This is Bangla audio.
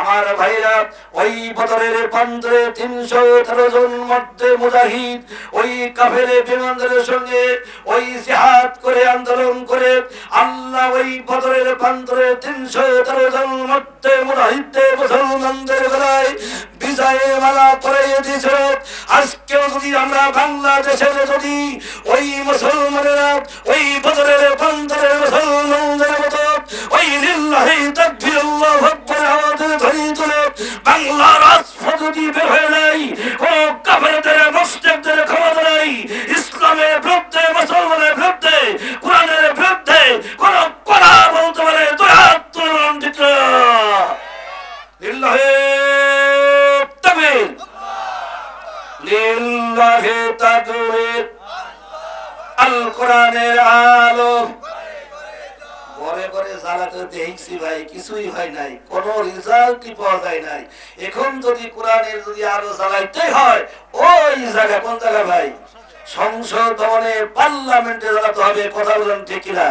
আমার ভাইরা, ওই বদরের প্রান্তরে তিনশো তেরো জন মধ্যে মুজাহিদ, ওই কাফেরে বিমানদের সঙ্গে ওই জিহাদ করে, আন্দোলন করে, আল্লাহ ওই বদরের প্রান্তরে তিনশো তেরো জন মধ্যে মুজাহিদদের, মুসলমানদের বেলায় বিজয়ের মালা পরিয়ে দিয়েছিল আজকেও যদি আমরা বাংলাদেশের যদি ওই মুসলমানেরা ওই বদরের বাংলার রাজপথ বের হয়ে নাই। কোন কাফেরদের, মুসলিমদের ক্ষমতা নাই। ইসলামের বিরুদ্ধে, মুসলমানের বিরুদ্ধে, কোরআনের বিরুদ্ধে কোন কথা বলতে পারে দুই হাত তুলুন ঠিক? লিল্লাহি তাকবীর। লিল্লাহি তাকবীর। আল কোরআনের আলো। ঘরে ঘরে জ্বালাতে দেখছি ভাই, কিছুই হয় নাই, কোন রেজাল্টই পাওয়া যায় নাই। এখন যদি কোরআনের যদি আরও জ্বালাইতে হয়, ওই জায়গা কোন জায়গা ভাই? সংসদ ভবনে পার্লামেন্টে জ্বালাতে হবে, কথা বলেন ঠিক না